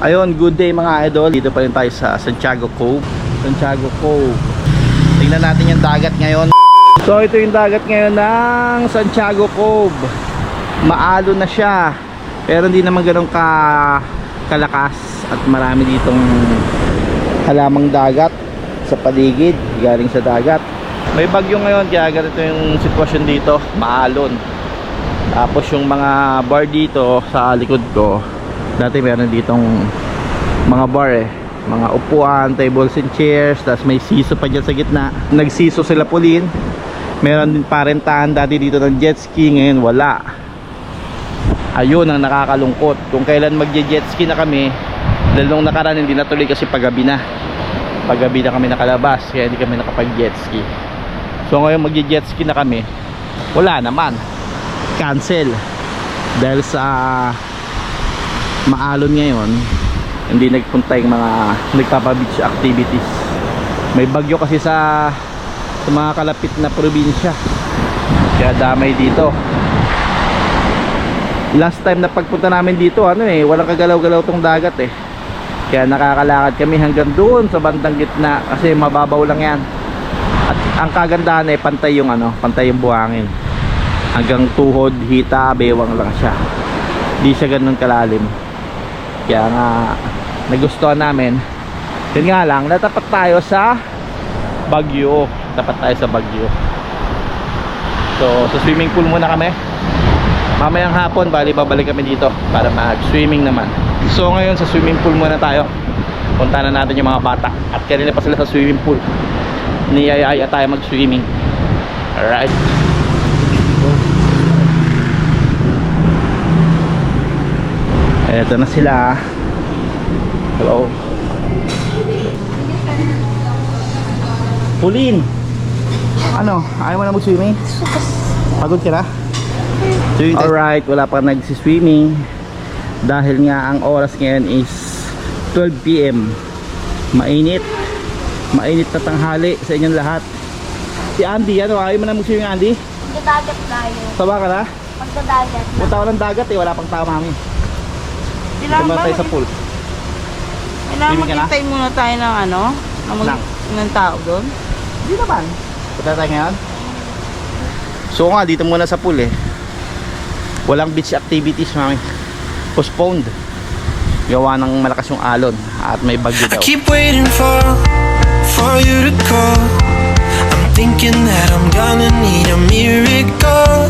Ayun, good day mga idol. Dito pa rin tayo sa Santiago Cove. Santiago Cove. Tingnan natin yung dagat ngayon. So ito yung dagat ngayon ng Santiago Cove. Maalo na siya. Pero hindi naman ganun ka kalakas at marami ditong halamang dagat sa paligid galing sa dagat. May bagyo ngayon kaya ganito yung sitwasyon dito, maalon. Tapos yung mga bar dito sa likod ko, dati meron ditong mga bar eh. Mga upuan, tables and chairs, tapos may siso pa dyan sa gitna. Nagsiso sila pulin. Meron din parentahan dati dito ng jet ski, ngayon wala. Ayun ang nakakalungkot. Kung kailan magje-jet ski na kami, dahil nung nakaraan hindi natuloy kasi paggabi na. Paggabi na kami nakalabas, kaya hindi kami nakapag-jet ski. So ngayon magje-jet ski na kami, wala naman. Cancel. Dahil sa maalon ngayon, hindi nagpunta yung mga nagpapa-beach activities. May bagyo kasi sa sa mga kalapit na probinsya. Kaya damay dito. Last time na pagpunta namin dito, ano eh, walang kagalaw-galaw tong dagat eh. Kaya nakakalakad kami hanggang doon sa bandang gitna kasi mababaw lang yan. At ang kagandahan eh, pantay yung ano, pantay yung buhangin. Hanggang tuhod, hita, bewang lang siya. Di siya ganun kalalim. Kaya nga, nagustuhan namin. Yun nga lang, natapat tayo sa Bagyo. Tapat tayo sa Bagyo. So, sa swimming pool muna kami. Mamayang hapon, bali babalik kami dito para mag-swimming naman. So, ngayon sa swimming pool muna tayo. Punta na natin yung mga bata. At kanina pa sila sa swimming pool. Niyayaya tayo mag-swimming. Alright. Eto na sila. Hello. Pauline. Ano? Ayaw mo na mag-swimming? Pagod ka na? Alright, wala pa nagsiswimming. Dahil nga ang oras ngayon is 12pm. Mainit. Mainit na tanghali sa inyong lahat. Si Andy, ano? Ayaw mo na mag-swimming, Andy? Magdadagat tayo. Sawa ka na? Magdadagat. Punta ko ng dagat eh, wala pang tao mami. Kailangan ba? tayo sa pool. Kailangan Swimming ka na? maghintay muna tayo ng ano? Ng, mag, Ng? ng tao doon? Hindi naman. Punta tayo ngayon? So nga, dito muna sa pool eh. Walang beach activities mami. Postponed. Gawa ng malakas yung alon at may bagyo I daw. keep waiting for for you to call. I'm thinking that I'm gonna need a miracle.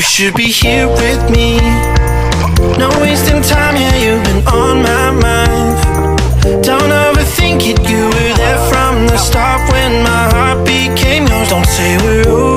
You should be here with me. No wasting time, yeah, you've been on my mind. Don't overthink it, you were there from the start when my heart became yours. Don't say we're over.